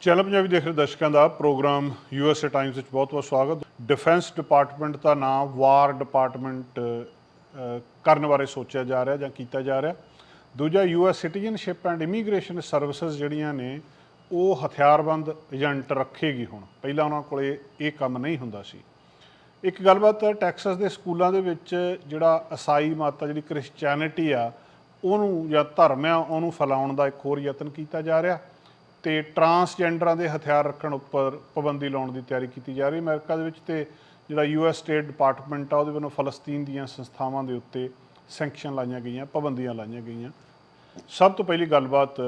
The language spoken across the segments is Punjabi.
ਚੈਨਲ ਪੰਜਾਬੀ ਦੇਖ ਰਹੇ ਦਰਸ਼ਕਾਂ ਦਾ ਪ੍ਰੋਗਰਾਮ ਯੂਐਸਏ ਟਾਈਮਸ ਵਿੱਚ ਬਹੁਤ-ਬਹੁਤ ਸਵਾਗਤ। ਡਿਫੈਂਸ ਡਿਪਾਰਟਮੈਂਟ ਦਾ ਨਾਮ ਵਾਰ ਡਿਪਾਰਟਮੈਂਟ ਕਰਨ ਬਾਰੇ ਸੋਚਿਆ ਜਾ ਰਿਹਾ ਜਾਂ ਕੀਤਾ ਜਾ ਰਿਹਾ। ਦੂਜਾ US citizenship and immigration services ਜਿਹੜੀਆਂ ਨੇ, ਉਹ ਹਥਿਆਰਬੰਦ ਏਜੰਟ ਰੱਖੇਗੀ ਹੁਣ। ਪਹਿਲਾਂ ਉਹਨਾਂ ਕੋਲੇ ਇਹ ਕੰਮ ਨਹੀਂ ਹੁੰਦਾ ਸੀ। ਇੱਕ ਗੱਲਬਾਤ ਟੈਕਸਸ ਦੇ ਸਕੂਲਾਂ ਦੇ ਵਿੱਚ ਜਿਹੜਾ ਅਸਾਈ ਮਾਤਾ ਜਿਹੜੀ ਕ੍ਰਿਸਚੀਅਨਿਟੀ ਆ, ਉਹਨੂੰ ਜਾਂ ਧਰਮ ਆ, ਉਹਨੂੰ ਫੈਲਾਉਣ ਦਾ ਇੱਕ ਹੋਰ ਯਤਨ ਕੀਤਾ ਜਾ ਰਿਹਾ। ਤੇ ਟਰਾਂਸਜੈਂਡਰਾਂ ਦੇ ਹਥਿਆਰ ਰੱਖਣ ਉੱਪਰ ਪਾਬੰਦੀ ਲਾਉਣ ਦੀ ਤਿਆਰੀ ਕੀਤੀ ਜਾ ਰਹੀ ਅਮਰੀਕਾ ਦੇ ਵਿੱਚ ਤੇ ਜਿਹੜਾ ਯੂਐਸ ਸਟੇਟ ਡਿਪਾਰਟਮੈਂਟ ਆ, ਉਹਦੇ ਵੱਲੋਂ ਫਲਸਤੀਨ ਦੀਆਂ ਸੰਸਥਾਵਾਂ ਦੇ ਉੱਤੇ ਸੈਂਕਸ਼ਨ ਲਾਈਆਂ ਗਈਆਂ, ਪਾਬੰਦੀਆਂ ਲਾਈਆਂ ਗਈਆਂ। ਸਭ ਤੋਂ ਪਹਿਲੀ ਗੱਲਬਾਤ,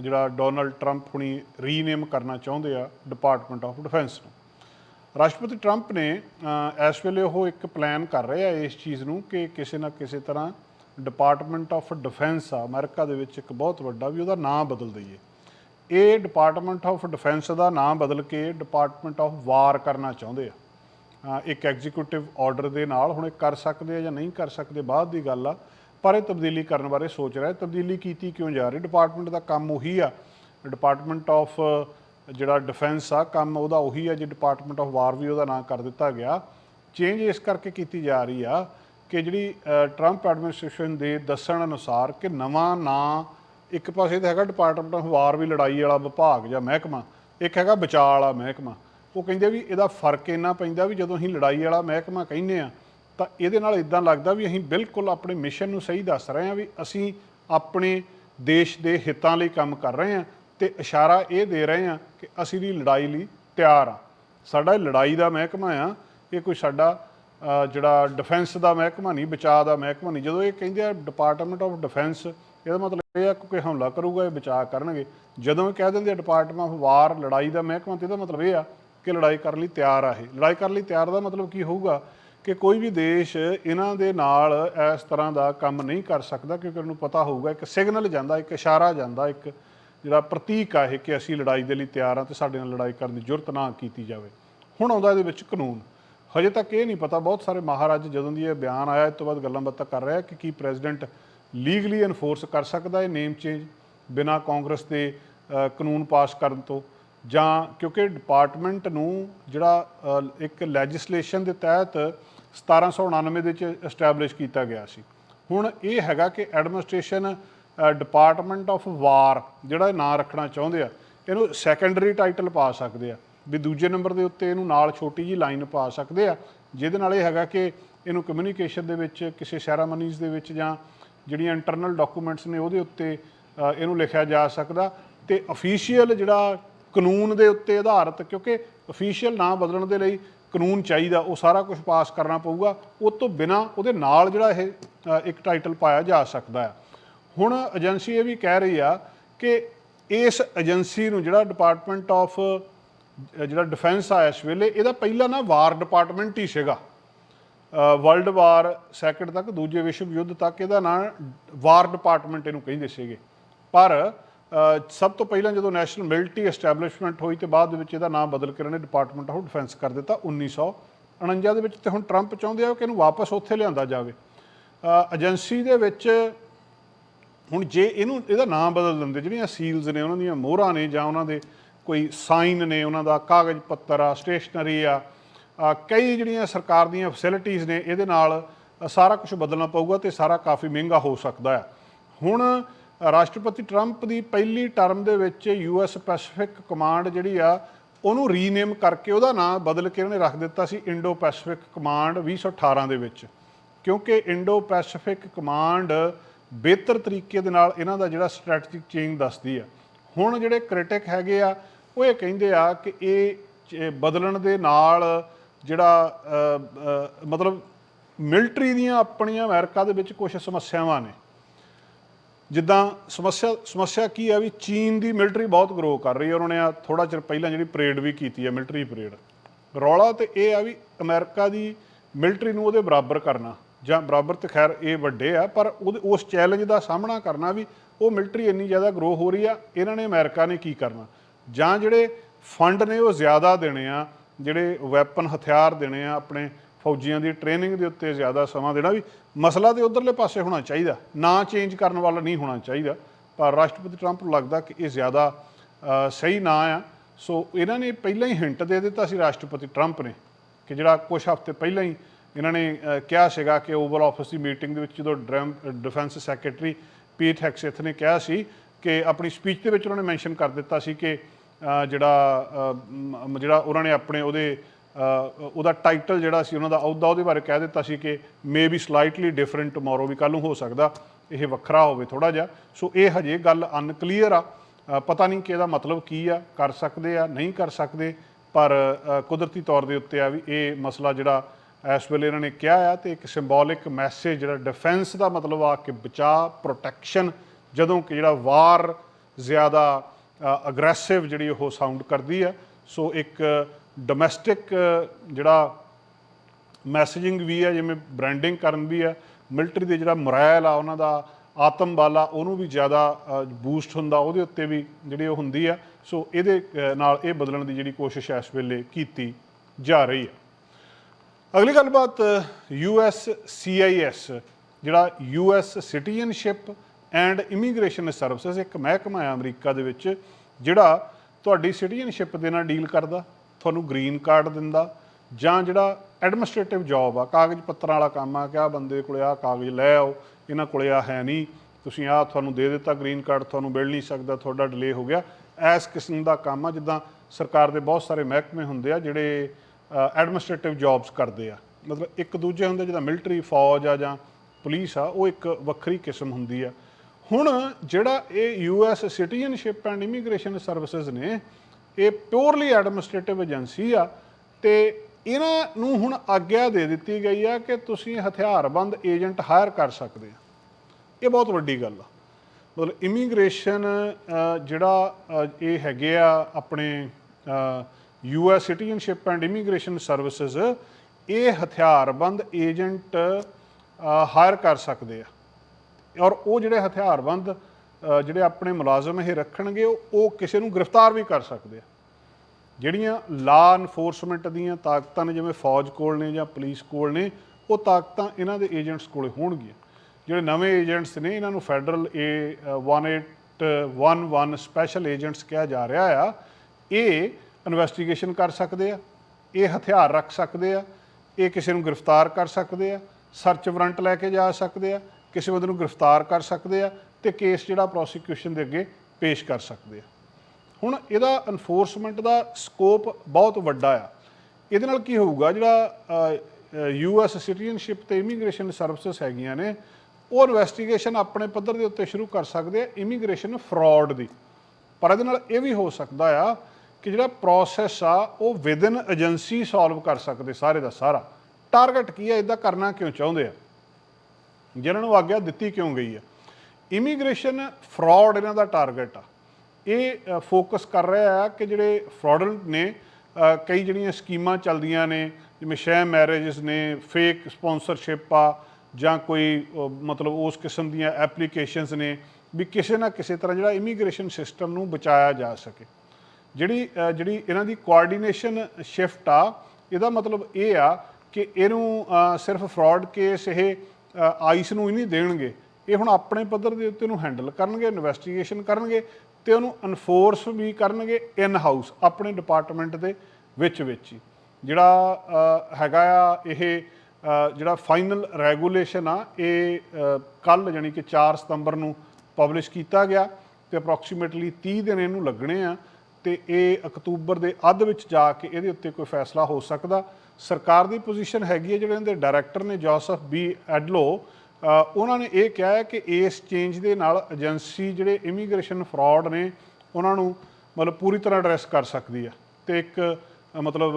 ਜਿਹੜਾ ਡੋਨਲਡ ਟਰੰਪ ਹੁਣੀ ਰੀਨੇਮ ਕਰਨਾ ਚਾਹੁੰਦੇ ਆ ਡਿਪਾਰਟਮੈਂਟ ਆਫ ਡਿਫੈਂਸ ਨੂੰ। ਰਾਸ਼ਟਰਪਤੀ ਟਰੰਪ ਨੇ ਇਸ ਵੇਲੇ ਉਹ ਇੱਕ ਪਲਾਨ ਕਰ ਰਹੇ ਆ ਇਸ ਚੀਜ਼ ਨੂੰ ਕਿ ਕਿਸੇ ਨਾ ਕਿਸੇ ਤਰ੍ਹਾਂ ਡਿਪਾਰਟਮੈਂਟ ਆਫ ਡਿਫੈਂਸ ਆ, ਅਮਰੀਕਾ ਦੇ ਵਿੱਚ ਇੱਕ ਬਹੁਤ ਵੱਡਾ ਵੀ ਉਹਦਾ ਨਾਮ ਬਦਲ ਦਈਏ। ਇਹ ਡਿਪਾਰਟਮੈਂਟ ਆਫ ਡਿਫੈਂਸ ਦਾ ਨਾਮ ਬਦਲ ਕੇ ਡਿਪਾਰਟਮੈਂਟ ਆਫ ਵਾਰ ਕਰਨਾ ਚਾਹੁੰਦੇ ਆ। ਇੱਕ ਐਗਜ਼ੀਕਿਊਟਿਵ ਆਰਡਰ ਦੇ ਨਾਲ ਹੁਣ ਇਹ ਕਰ ਸਕਦੇ ਆ ਜਾਂ ਨਹੀਂ ਕਰ ਸਕਦੇ, ਬਾਅਦ ਦੀ ਗੱਲ ਆ। ਪਰ ਇਹ ਤਬਦੀਲੀ ਕਰਨ ਬਾਰੇ ਸੋਚ ਰਿਹਾ। ਤਬਦੀਲੀ ਕੀਤੀ ਕਿਉਂ ਜਾ ਰਹੀ? ਡਿਪਾਰਟਮੈਂਟ ਦਾ ਕੰਮ ਉਹੀ ਆ। ਡਿਪਾਰਟਮੈਂਟ ਆਫ ਜਿਹੜਾ ਡਿਫੈਂਸ ਆ, ਕੰਮ ਉਹਦਾ ਉਹੀ ਆ। ਜੇ ਡਿਪਾਰਟਮੈਂਟ ਆਫ ਵਾਰ ਵੀ ਉਹਦਾ ਨਾਂ ਕਰ ਦਿੱਤਾ ਗਿਆ ਚੇਂਜ ਇਸ ਕਰਕੇ ਕੀਤੀ ਜਾ ਰਹੀ ਆ ਕਿ ਜਿਹੜੀ ਟਰੰਪ ਐਡਮਿਨਿਸਟ੍ਰੇਸ਼ਨ ਦੇ ਦੱਸਣ ਅਨੁਸਾਰ ਕਿ ਨਵਾਂ ਨਾਂ ਇੱਕ ਪਾਸੇ ਤਾਂ ਹੈਗਾ ਡਿਪਾਰਟਮੈਂਟ ਆਫ ਵਾਰ ਵੀ ਲੜਾਈ ਵਾਲਾ ਵਿਭਾਗ ਜਾਂ ਮਹਿਕਮਾ, ਇੱਕ ਹੈਗਾ ਬਚਾਅ ਵਾਲਾ ਮਹਿਕਮਾ। ਉਹ ਕਹਿੰਦੇ ਵੀ ਇਹਦਾ ਫ਼ਰਕ ਇੰਨਾ ਪੈਂਦਾ ਵੀ ਜਦੋਂ ਅਸੀਂ ਲੜਾਈ ਵਾਲਾ ਮਹਿਕਮਾ ਕਹਿੰਦੇ ਆ ਤਾਂ ਇਹਦੇ ਨਾਲ ਇਦਾਂ ਲੱਗਦਾ ਵੀ ਅਸੀਂ ਬਿਲਕੁਲ ਆਪਣੇ ਮਿਸ਼ਨ ਨੂੰ ਸਹੀ ਦੱਸ ਰਹੇ ਹਾਂ ਵੀ ਅਸੀਂ ਆਪਣੇ ਦੇਸ਼ ਦੇ ਹਿੱਤਾਂ ਲਈ ਕੰਮ ਕਰ ਰਹੇ ਹਾਂ ਤੇ ਇਸ਼ਾਰਾ ਇਹ ਦੇ ਰਹੇ ਹਾਂ ਕਿ ਅਸੀਂ ਦੀ ਲੜਾਈ ਲਈ ਤਿਆਰ ਆ ਸਾਡਾ ਲੜਾਈ ਦਾ ਮਹਿਕਮਾ ਆ, ਇਹ ਕੋਈ ਸਾਡਾ ਜਿਹੜਾ ਡਿਫੈਂਸ ਦਾ ਮਹਿਕਮਾ ਨਹੀਂ, ਬਚਾਅ ਦਾ ਮਹਿਕਮਾ ਨਹੀਂ, ਜਦੋਂ ਇਹ ਕਹਿੰਦੇ ਆ ਡਿਪਾਰਟਮੈਂਟ ਆਫ ਡਿਫੈਂਸ ਇਹਦਾ ਮਤਲਬ ਇਹ ਆ ਕਿ ਕੋਈ ਹਮਲਾ ਕਰੂਗਾ ਇਹ ਬਚਾਅ ਕਰਨਗੇ। ਜਦੋਂ ਇਹ ਕਹਿ ਦਿੰਦੇ ਆ ਡਿਪਾਰਟਮੈਂਟ ਆਫ ਵਾਰ ਲੜਾਈ ਦਾ ਮਹਿਕਮਾ, ਤੇ ਇਹਦਾ ਮਤਲਬ ਇਹ ਆ ਕਿ ਲੜਾਈ ਕਰਨ ਲਈ ਤਿਆਰ ਆ ਇਹ। ਲੜਾਈ ਕਰਨ ਲਈ ਤਿਆਰ ਦਾ ਮਤਲਬ ਕੀ ਹੋਊਗਾ ਕਿ ਕੋਈ ਵੀ ਦੇਸ਼ ਇਹਨਾਂ ਦੇ ਨਾਲ ਇਸ ਤਰ੍ਹਾਂ ਦਾ ਕੰਮ ਨਹੀਂ ਕਰ ਸਕਦਾ, ਕਿਉਂਕਿ ਉਹਨੂੰ ਪਤਾ ਹੋਊਗਾ, ਇੱਕ ਸਿਗਨਲ ਜਾਂਦਾ, ਇੱਕ ਇਸ਼ਾਰਾ ਜਾਂਦਾ, ਇੱਕ ਜਿਹੜਾ ਪ੍ਰਤੀਕ ਆ ਇਹ ਕਿ ਅਸੀਂ ਲੜਾਈ ਦੇ ਲਈ ਤਿਆਰ ਹਾਂ ਤੇ ਸਾਡੇ ਨਾਲ ਲੜਾਈ ਕਰਨ ਦੀ ਜ਼ਰੂਰਤ ਨਾ ਕੀਤੀ ਜਾਵੇ। ਹੁਣ ਆਉਂਦਾ ਇਹਦੇ ਵਿੱਚ ਕਾਨੂੰਨ। ਹਜੇ ਤੱਕ ਇਹ ਨਹੀਂ ਪਤਾ, ਬਹੁਤ ਸਾਰੇ ਮਹਾਰਾਜ ਜਦੋਂ ਦੀ ਇਹ ਬਿਆਨ ਆਇਆ, ਇਸ ਤੋਂ ਬਾਅਦ ਗੱਲਾਂ ਬਾਤਾਂ ਕਰ ਰਿਹਾ ਕਿ ਕੀ ਪ੍ਰੈਜ਼ੀਡੈਂਟ ਲੀਗਲੀ ਇਨਫੋਰਸ ਕਰ ਸਕਦਾ ਹੈ ਨੇਮ ਚੇਂਜ ਬਿਨਾ ਕਾਂਗਰਸ ਦੇ ਕਾਨੂੰਨ ਪਾਸ ਕਰਨ ਤੋਂ? ਜਾਂ ਕਿਉਂਕਿ ਡਿਪਾਰਟਮੈਂਟ ਨੂੰ ਜਿਹੜਾ ਇੱਕ ਲੈਜਿਸਲੇਸ਼ਨ ਦੇ ਤਹਿਤ 1799 ਦੇ ਵਿੱਚ ਐਸਟੈਬਲਿਸ਼ ਕੀਤਾ ਗਿਆ ਸੀ। ਹੁਣ ਇਹ ਹੈਗਾ ਕਿ ਐਡਮਿਨਿਸਟ੍ਰੇਸ਼ਨ ਡਿਪਾਰਟਮੈਂਟ ਆਫ ਵਾਰ ਜਿਹੜਾ ਨਾਂ ਰੱਖਣਾ ਚਾਹੁੰਦੇ ਆ, ਇਹਨੂੰ ਸੈਕੰਡਰੀ ਟਾਈਟਲ ਪਾ ਸਕਦੇ ਆ। ਵੀ ਦੂਜੇ ਨੰਬਰ ਦੇ ਉੱਤੇ ਇਹਨੂੰ ਨਾਲ ਛੋਟੀ ਜੀ ਲਾਈਨ ਪਾ ਸਕਦੇ ਆ, ਜਿਹਦੇ ਨਾਲ ਇਹ ਹੈਗਾ ਕਿ ਇਹਨੂੰ ਕਮਿਊਨੀਕੇਸ਼ਨ ਦੇ ਵਿੱਚ, ਕਿਸੇ ਸੈਰਾਮਨੀਜ਼ ਦੇ ਵਿੱਚ ਜਾਂ ਜਿਹੜੀਆਂ ਇੰਟਰਨਲ ਡਾਕੂਮੈਂਟਸ ਨੇ ਉਹਦੇ ਉੱਤੇ ਇਹਨੂੰ ਲਿਖਿਆ ਜਾ ਸਕਦਾ। ਤੇ ਅਫੀਸ਼ੀਅਲ ਜਿਹੜਾ ਕਾਨੂੰਨ ਦੇ ਉੱਤੇ ਆਧਾਰਿਤ, ਕਿਉਂਕਿ ਅਫੀਸ਼ੀਅਲ ਨਾਂ ਬਦਲਣ ਦੇ ਲਈ ਕਾਨੂੰਨ ਚਾਹੀਦਾ, ਉਹ ਸਾਰਾ ਕੁਝ ਪਾਸ ਕਰਨਾ ਪਊਗਾ। ਉਹ ਤੋਂ ਬਿਨਾ ਉਹਦੇ ਨਾਲ ਜਿਹੜਾ ਇਹ ਇੱਕ ਟਾਈਟਲ ਪਾਇਆ ਜਾ ਸਕਦਾ ਹੈ। ਹੁਣ ਏਜੰਸੀ ਇਹ ਵੀ ਕਹਿ ਰਹੀ ਆ ਕਿ ਇਸ ਏਜੰਸੀ ਨੂੰ ਜਿਹੜਾ ਡਿਪਾਰਟਮੈਂਟ ਆਫ ਜਿਹੜਾ ਡਿਫੈਂਸ ਆ ਇਸ ਵੇਲੇ, ਇਹਦਾ ਪਹਿਲਾ ਨਾ ਵਾਰ ਡਿਪਾਰਟਮੈਂਟ ਹੀ ਸੀਗਾ। ਵਰਲਡ ਵਾਰ ਸੈਕੰਡ ਤੱਕ, ਦੂਜੇ ਵਿਸ਼ਵ ਯੁੱਧ ਤੱਕ, ਇਹਦਾ ਨਾਂ ਵਾਰ ਡਿਪਾਰਟਮੈਂਟ ਇਹਨੂੰ ਕਹਿੰਦੇ ਸੀਗੇ। ਪਰ ਸਭ ਤੋਂ ਪਹਿਲਾਂ ਜਦੋਂ ਨੈਸ਼ਨਲ ਮਿਲਟਰੀ ਐਸਟੈਬਲਿਸ਼ਮੈਂਟ ਹੋਈ ਤੇ ਬਾਅਦ ਦੇ ਵਿੱਚ ਇਹਦਾ ਨਾਮ ਬਦਲ ਕੇ ਇਹਨਾਂ ਨੇ ਡਿਪਾਰਟਮੈਂਟ ਆਫ ਡਿਫੈਂਸ ਕਰ ਦਿੱਤਾ 1949 ਦੇ ਵਿੱਚ। ਤੇ ਹੁਣ ਟਰੰਪ ਚਾਹੁੰਦੇ ਆ ਕਿ ਇਹਨੂੰ ਵਾਪਸ ਉੱਥੇ ਲਿਆਂਦਾ ਜਾਵੇ। ਏਜੰਸੀ ਦੇ ਵਿੱਚ ਹੁਣ ਜੇ ਇਹਨੂੰ, ਇਹਦਾ ਨਾਮ ਬਦਲ ਦਿੰਦੇ, ਜਿਹੜੀਆਂ ਸੀਲਜ਼ ਨੇ, ਉਹਨਾਂ ਦੀਆਂ ਮੋਹਰਾਂ ਨੇ ਜਾਂ ਉਹਨਾਂ ਦੇ ਕੋਈ ਸਾਈਨ ਨੇ ਉਹਨਾਂ ਦਾ, ਕਾਗਜ਼ ਪੱਤਰ ਆ, ਸਟੇਸ਼ਨਰੀ ਆ ਕਈ ਜਿਹੜੀਆਂ ਸਰਕਾਰ ਦੀਆਂ ਫੈਸਿਲਿਟੀਆਂ ਨੇ, ਇਹਦੇ ਨਾਲ ਸਾਰਾ ਕੁਝ ਬਦਲਣਾ ਪਊਗਾ ਤੇ ਸਾਰਾ ਕਾਫੀ ਮਹਿੰਗਾ ਹੋ ਸਕਦਾ ਹੈ। ਹੁਣ ਰਾਸ਼ਟਰਪਤੀ ਟਰੰਪ ਦੀ ਪਹਿਲੀ ਟਰਮ ਦੇ ਵਿੱਚ ਯੂਐਸ ਪੈਸੀਫਿਕ ਕਮਾਂਡ ਜਿਹੜੀ ਆ, ਉਹਨੂੰ ਰੀਨੇਮ ਕਰਕੇ ਉਹਦਾ ਨਾਮ ਬਦਲ ਕੇ ਉਹਨੇ ਰੱਖ ਦਿੱਤਾ ਸੀ ਇੰਡੋ ਪੈਸੀਫਿਕ ਕਮਾਂਡ 2018 ਦੇ ਵਿੱਚ। ਕਿਉਂਕਿ ਇੰਡੋ ਪੈਸੀਫਿਕ ਕਮਾਂਡ ਬਿਹਤਰ ਤਰੀਕੇ ਦੇ ਨਾਲ ਇਹਨਾਂ ਦਾ ਜਿਹੜਾ ਸਟ੍ਰੈਟਜਿਕ ਚੇਂਜ ਦੱਸਦੀ ਆ ਹੁਣ ਜਿਹੜੇ ਕ੍ਰਿਟਿਕ ਹੈਗੇ ਆ, ਉਹ ਇਹ ਕਹਿੰਦੇ ਆ ਕਿ ਇਹ ਚ- ਬਦਲਣ ਦੇ ਨਾਲ ਜਿਹੜਾ ਮਤਲਬ ਮਿਲਟਰੀ ਦੀਆਂ ਆਪਣੀਆਂ ਅਮਰੀਕਾ ਦੇ ਵਿੱਚ ਕੁਝ ਸਮੱਸਿਆਵਾਂ ਨੇ। ਜਿੱਦਾਂ ਸਮੱਸਿਆ ਸਮੱਸਿਆ ਕੀ ਆ ਵੀ ਚੀਨ ਦੀ ਮਿਲਟਰੀ ਬਹੁਤ ਗਰੋ ਕਰ ਰਹੀ ਹੈ ਉਹਨਾਂ ਨੇ ਆ ਥੋੜਾ ਚਿਰ ਪਹਿਲਾਂ ਜਿਹੜੀ ਪਰੇਡ ਵੀ ਕੀਤੀ ਹੈ ਮਿਲਟਰੀ ਪਰੇਡ। ਰੌਲਾ ਤੇ ਇਹ ਆ ਵੀ ਅਮਰੀਕਾ ਦੀ ਮਿਲਟਰੀ ਨੂੰ ਉਹਦੇ ਬਰਾਬਰ ਕਰਨਾ ਜਾਂ ਬਰਾਬਰ ਤੇ ਖੈਰ ਇਹ ਵੱਡੇ ਆ, ਪਰ ਉਹਦੇ, ਉਸ ਚੈਲੰਜ ਦਾ ਸਾਹਮਣਾ ਕਰਨਾ ਵੀ ਉਹ ਮਿਲਟਰੀ ਇੰਨੀ ਜ਼ਿਆਦਾ ਗਰੋ ਹੋ ਰਹੀ ਆ, ਇਹਨਾਂ ਨੇ ਅਮਰੀਕਾ ਨੇ ਕੀ ਕਰਨਾ? ਜਾਂ ਜਿਹੜੇ ਫੰਡ ਨੇ ਉਹ ਜ਼ਿਆਦਾ ਦੇਣੇ ਆ, ਜਿਹੜੇ ਵੈਪਨ ਹਥਿਆਰ ਦੇਣੇ ਆ, ਆਪਣੇ ਫੌਜੀਆਂ ਦੀ ਟ੍ਰੇਨਿੰਗ ਦੇ ਉੱਤੇ ਜ਼ਿਆਦਾ ਸਮਾਂ ਦੇਣਾ ਵੀ ਮਸਲਾ ਤੇ ਉਧਰਲੇ ਪਾਸੇ ਹੋਣਾ ਚਾਹੀਦਾ। ਨਾ ਚੇਂਜ ਕਰਨ ਵਾਲਾ ਨਹੀਂ ਹੋਣਾ ਚਾਹੀਦਾ। ਪਰ ਰਾਸ਼ਟਰਪਤੀ ਟਰੰਪ ਨੂੰ ਲੱਗਦਾ ਕਿ ਇਹ ਜ਼ਿਆਦਾ ਸਹੀ ਨਾ ਆ। ਸੋ ਇਹਨਾਂ ਨੇ ਪਹਿਲਾਂ ਹੀ ਹਿੰਟ ਦੇ ਦਿੱਤਾ ਸੀ ਰਾਸ਼ਟਰਪਤੀ ਟਰੰਪ ਨੇ ਕਿ ਜਿਹੜਾ ਕੁਝ ਹਫ਼ਤੇ ਪਹਿਲਾਂ ਹੀ ਇਹਨਾਂ ਨੇ ਕਿਹਾ ਸੀਗਾ ਕਿ ਓਵਲ ਆਫਿਸ ਦੀ ਮੀਟਿੰਗ ਦੇ ਵਿੱਚ ਜਦੋਂ ਡਿਫੈਂਸ ਸੈਕਟਰੀ ਪੀਟ ਹੈਕਸੇਥ ਨੇ ਕਿਹਾ ਸੀ ਕਿ ਆਪਣੀ ਸਪੀਚ ਦੇ ਵਿੱਚ ਉਹਨਾਂ ਨੇ ਮੈਂਸ਼ਨ ਕਰ ਦਿੱਤਾ ਸੀ ਕਿ ਜਿਹੜਾ ਜਿਹੜਾ ਉਹਨਾਂ ਨੇ ਆਪਣੇ ਉਹਦੇ ਉਹਦਾ ਟਾਈਟਲ ਜਿਹੜਾ ਸੀ ਉਹਨਾਂ ਦਾ ਅਹੁਦਾ ਉਹਦੇ ਬਾਰੇ ਕਹਿ ਦਿੱਤਾ ਸੀ ਕਿ may be slightly different tomorrow ਵੀ ਕੱਲ ਨੂੰ ਹੋ ਸਕਦਾ, ਇਹ ਵੱਖਰਾ ਹੋਵੇ ਥੋੜਾ ਜਿਹਾ। ਸੋ ਇਹ ਹਜੇ ਗੱਲ ਅਨਕਲੀਅਰ ਆ। ਪਤਾ ਨਹੀਂ ਕਿ ਇਹਦਾ ਮਤਲਬ ਕੀ ਆ, ਕਰ ਸਕਦੇ ਆ, ਨਹੀਂ ਕਰ ਸਕਦੇ, ਪਰ ਕੁਦਰਤੀ ਤੌਰ ਦੇ ਉੱਤੇ ਆ ਵੀ ਇਹ ਮਸਲਾ ਜਿਹੜਾ ਇਸ ਵੇਲੇ ਇਹਨਾਂ ਨੇ ਕਿਹਾ ਆ ਤੇ ਇੱਕ ਸਿੰਬੋਲਿਕ ਮੈਸੇਜ ਜਿਹੜਾ ਡਿਫੈਂਸ ਦਾ ਮਤਲਬ ਆ ਕਿ ਬਚਾਅ ਪ੍ਰੋਟੈਕਸ਼ਨ ਜਦੋਂ ਕਿ ਜਿਹੜਾ ਵਾਰ ਜ਼ਿਆਦਾ ਅਗਰੈਸਿਵ ਜਿਹੜੀ ਉਹ ਸਾਊਂਡ ਕਰਦੀ ਆ। ਸੋ ਇੱਕ ਡੋਮੈਸਟਿਕ ਜਿਹੜਾ ਮੈਸੇਜਿੰਗ ਵੀ ਆ, ਜਿਵੇਂ ਬ੍ਰਾਂਡਿੰਗ ਕਰਨ ਵੀ ਆ ਮਿਲਟਰੀ ਦੇ ਜਿਹੜਾ ਮੋਰਲ ਆ, ਉਹਨਾਂ ਦਾ ਆਤਮ ਬਲ ਆ, ਉਹਨੂੰ ਵੀ ਜ਼ਿਆਦਾ ਬੂਸਟ ਹੁੰਦਾ, ਉਹਦੇ ਉੱਤੇ ਵੀ ਜਿਹੜੀ ਉਹ ਹੁੰਦੀ ਆ। ਸੋ ਇਹਦੇ ਨਾਲ ਇਹ ਬਦਲਣ ਦੀ ਜਿਹੜੀ ਕੋਸ਼ਿਸ਼ ਇਸ ਵੇਲੇ ਕੀਤੀ ਜਾ ਰਹੀ ਆ। ਅਗਲੀ ਗੱਲਬਾਤ ਯੂਐਸ ਸੀਆਈਐਸ ਜਿਹੜਾ US citizenship and immigration services ਇੱਕ ਮਹਿਕਮਾ ਹੈ ਅਮਰੀਕਾ ਦੇ ਵਿੱਚ, ਜਿਹੜਾ ਤੁਹਾਡੀ ਸਿਟੀਜ਼ਨਸ਼ਿਪ ਦੇ ਨਾਲ ਡੀਲ ਕਰਦਾ, ਤੁਹਾਨੂੰ ਗ੍ਰੀਨ ਕਾਰਡ ਦਿੰਦਾ, ਜਾਂ ਜਿਹੜਾ ਐਡਮਿਨਿਸਟ੍ਰੇਟਿਵ ਜੌਬ ਆ, ਕਾਗਜ਼ ਪੱਤਰਾਂ ਵਾਲਾ ਕੰਮ ਆ, ਕਿ ਆ ਬੰਦੇ ਕੋਲੇ ਆ ਕਾਗਜ਼ ਲੈ ਆਓ, ਇਹਨਾਂ ਕੋਲੇ ਆ ਹੈ ਨਹੀਂ, ਤੁਸੀਂ ਆ ਤੁਹਾਨੂੰ ਦੇ ਦਿੱਤਾ ਗ੍ਰੀਨ ਕਾਰਡ ਤੁਹਾਨੂੰ ਮਿਲ ਨਹੀਂ ਸਕਦਾ, ਤੁਹਾਡਾ ਡਿਲੇ ਹੋ ਗਿਆ, ਐਸ ਕਿਸਮ ਦਾ ਕੰਮ ਆ, ਜਿੱਦਾਂ ਸਰਕਾਰ ਦੇ ਬਹੁਤ ਸਾਰੇ ਮਹਿਕਮੇ ਹੁੰਦੇ ਆ, ਜਿਹੜੇ ਐਡਮਿਨਿਸਟ੍ਰੇਟਿਵ ਜੌਬਸ ਕਰਦੇ ਆ। ਮਤਲਬ ਇੱਕ ਦੂਜੇ ਹੁੰਦੇ, ਜਿੱਦਾਂ ਮਿਲਟਰੀ ਫੌਜ ਆ ਜਾਂ ਪੁਲਿਸ ਆ, ਉਹ ਇੱਕ ਵੱਖਰੀ ਕਿਸਮ ਹੁੰਦੀ ਆ। ਹੁਣ ਜਿਹੜਾ ਇਹ US citizenship and immigration services ਨੇ, ਇਹ ਪਿਓਰਲੀ ਐਡਮਿਨਿਸਟ੍ਰੇਟਿਵ ਏਜੰਸੀ ਆ ਤੇ ਇਹਨਾਂ ਨੂੰ ਹੁਣ ਆਗਿਆ ਦੇ ਦਿੱਤੀ ਗਈ ਆ ਕਿ ਤੁਸੀਂ ਹਥਿਆਰਬੰਦ ਏਜੰਟ ਹਾਇਰ ਕਰ ਸਕਦੇ ਆ। ਇਹ ਬਹੁਤ ਵੱਡੀ ਗੱਲ ਆ। ਮਤਲਬ ਇਮੀਗ੍ਰੇਸ਼ਨ ਜਿਹੜਾ ਇਹ ਹੈਗੇ ਆ ਆਪਣੇ US citizenship and immigration services ਇਹ ਹਥਿਆਰਬੰਦ ਏਜੰਟ ਹਾਇਰ ਕਰ ਸਕਦੇ ਆ। ਔਰ ਉਹ ਜਿਹੜੇ ਹਥਿਆਰਬੰਦ ਜਿਹੜੇ ਆਪਣੇ ਮੁਲਾਜ਼ਮ ਇਹ ਰੱਖਣਗੇ, ਉਹ ਕਿਸੇ ਨੂੰ ਗ੍ਰਿਫਤਾਰ ਵੀ ਕਰ ਸਕਦੇ ਆ। ਜਿਹੜੀਆਂ ਲਾ ਇਨਫੋਰਸਮੈਂਟ ਦੀਆਂ ਤਾਕਤਾਂ ਨੇ, ਜਿਵੇਂ ਫੌਜ ਕੋਲ ਨੇ ਜਾਂ ਪੁਲਿਸ ਕੋਲ ਨੇ, ਉਹ ਤਾਕਤਾਂ ਇਹਨਾਂ ਦੇ ਏਜੰਟਸ ਕੋਲੇ ਹੋਣਗੀਆਂ। ਜਿਹੜੇ ਨਵੇਂ ਏਜੰਟਸ ਨੇ, ਇਹਨਾਂ ਨੂੰ ਫੈਡਰਲ ਏ 1811 ਸਪੈਸ਼ਲ ਏਜੰਟਸ ਕਿਹਾ ਜਾ ਰਿਹਾ ਆ। ਇਹ ਇਨਵੈਸਟੀਗੇਸ਼ਨ ਕਰ ਸਕਦੇ ਆ, ਇਹ ਹਥਿਆਰ ਰੱਖ ਸਕਦੇ ਆ, ਇਹ ਕਿਸੇ ਨੂੰ ਗ੍ਰਿਫਤਾਰ ਕਰ ਸਕਦੇ ਆ, ਸਰਚ ਵਾਰੰਟ ਲੈ ਕੇ ਜਾ ਸਕਦੇ ਆ, ਕਿਸੇ ਬੰਦੇ ਨੂੰ ਗ੍ਰਿਫਤਾਰ ਕਰ ਸਕਦੇ ਆ ਤੇ ਕੇਸ ਜਿਹੜਾ ਪ੍ਰੋਸੀਕਿਊਸ਼ਨ ਦੇ ਅੱਗੇ ਪੇਸ਼ ਕਰ ਸਕਦੇ ਆ। ਹੁਣ ਇਹਦਾ ਐਨਫੋਰਸਮੈਂਟ ਦਾ ਸਕੋਪ ਬਹੁਤ ਵੱਡਾ ਆ। ਇਹਦੇ ਨਾਲ ਕੀ ਹੋਊਗਾ, ਜਿਹੜਾ ਯੂਐਸ ਸਿਟੀਜ਼ਨਸ਼ਿਪ ਤੇ ਇਮੀਗ੍ਰੇਸ਼ਨ ਸਰਵਿਸਿਜ਼ ਹੈਗੀਆਂ ਨੇ, ਉਹ ਇਨਵੈਸਟੀਗੇਸ਼ਨ ਆਪਣੇ ਪੱਧਰ ਦੇ ਉੱਤੇ ਸ਼ੁਰੂ ਕਰ ਸਕਦੇ ਆ ਇਮੀਗ੍ਰੇਸ਼ਨ ਫਰਾਡ ਦੀ। ਪਰ ਇਹਦੇ ਨਾਲ ਇਹ ਵੀ ਹੋ ਸਕਦਾ ਆ ਕਿ ਜਿਹੜਾ ਪ੍ਰੋਸੈਸ ਆ, ਉਹ ਵਿਦਨ ਏਜੰਸੀ ਸੋਲਵ ਕਰ ਸਕਦੇ ਸਾਰੇ ਦਾ ਸਾਰਾ। ਟਾਰਗੇਟ ਕੀ ਆ ਇਦਾਂ ਕਰਨਾ ਕਿਉਂ ਚਾਹੁੰਦੇ ਆ? ਜਿਹਨਾਂ ਨੂੰ ਆਗਿਆ ਦਿੱਤੀ ਕਿਉਂ ਗਈ ਹੈ ਇਮੀਗ੍ਰੇਸ਼ਨ ਫਰਾਡ ਇਹਨਾਂ ਦਾ ਟਾਰਗੇਟ ਆ। ਇਹ ਫੋਕਸ ਕਰ ਰਿਹਾ ਆ ਕਿ ਜਿਹੜੇ ਫਰਾਡਲੈਂਟ ਨੇ ਕਈ ਜਿਹੜੀਆਂ ਸਕੀਮਾਂ ਚੱਲਦੀਆਂ ਨੇ, ਜਿਵੇਂ ਸ਼ੈ ਮੈਰਿਜਸ ਨੇ ਫੇਕ ਸਪਾਂਸਰਸ਼ਿਪ ਆ, ਜਾਂ ਕੋਈ ਮਤਲਬ ਉਸ ਕਿਸਮ ਦੀਆਂ ਐਪਲੀਕੇਸ਼ਨਸ ਨੇ, ਵੀ ਕਿਸੇ ਨਾ ਕਿਸੇ ਤਰ੍ਹਾਂ ਜਿਹੜਾ ਇਮੀਗ੍ਰੇਸ਼ਨ ਸਿਸਟਮ ਨੂੰ ਬਚਾਇਆ ਜਾ ਸਕੇ। ਜਿਹੜੀ ਜਿਹੜੀ ਇਹਨਾਂ ਦੀ ਕੋਆਰਡੀਨੇਸ਼ਨ ਸ਼ਿਫਟ ਆ, ਇਹਦਾ ਮਤਲਬ ਇਹ ਆ ਕਿ ਇਹਨੂੰ ਸਿਰਫ ਫਰਾਡ ਕੇਸ ਇਹ ਆਈਸ ਨੂੰ ਹੀ ਨਹੀਂ ਦੇਣਗੇ। ਇਹ ਹੁਣ ਆਪਣੇ ਪੱਧਰ ਦੇ ਉੱਤੇ ਨੂੰ ਹੈਂਡਲ ਕਰਨਗੇ ਇਨਵੈਸਟੀਗੇਸ਼ਨ ਕਰਨਗੇ ਤੇ ਉਹਨੂੰ ਐਨਫੋਰਸ ਵੀ ਕਰਨਗੇ ਇਨ ਹਾਊਸ ਆਪਣੇ ਡਿਪਾਰਟਮੈਂਟ ਦੇ ਵਿੱਚ ਵਿੱਚ ਹੀ। ਜਿਹੜਾ ਹੈਗਾ ਆ ਇਹ ਜਿਹੜਾ ਫਾਈਨਲ ਰੈਗੂਲੇਸ਼ਨ ਆ, ਇਹ ਕੱਲ ਯਾਨੀ ਕਿ 4 ਸਤੰਬਰ ਨੂੰ ਪਬਲਿਸ਼ ਕੀਤਾ ਗਿਆ ਤੇ ਅਪਰੋਕਸੀਮੇਟਲੀ 30 ਦਿਨ ਇਹਨੂੰ ਲੱਗਣੇ ਆ। ਤੇ ਇਹ ਅਕਤੂਬਰ ਦੇ ਅੱਧ ਵਿੱਚ ਜਾ ਕੇ ਇਹਦੇ ਉੱਤੇ ਕੋਈ ਫੈਸਲਾ ਹੋ ਸਕਦਾ। ਸਰਕਾਰ ਦੀ ਪੋਜੀਸ਼ਨ ਹੈਗੀ ਹੈ ਜਿਹੜੇ ਇਹਦੇ ਡਾਇਰੈਕਟਰ ਨੇ ਜੋਸਫ ਬੀ ਐਡਲੋ ਉਹਨਾਂ ਨੇ ਇਹ ਕਿਹਾ ਹੈ ਕਿ ਇਸ ਚੇਂਜ ਦੇ ਨਾਲ ਏਜੰਸੀ ਜਿਹੜੇ ਇਮੀਗ੍ਰੇਸ਼ਨ ਫਰਾਡ ਨੇ, ਉਹਨਾਂ ਨੂੰ ਮਤਲਬ ਪੂਰੀ ਤਰ੍ਹਾਂ ਐਡਰੈਸ ਕਰ ਸਕਦੀ ਹੈ ਤੇ ਇੱਕ ਮਤਲਬ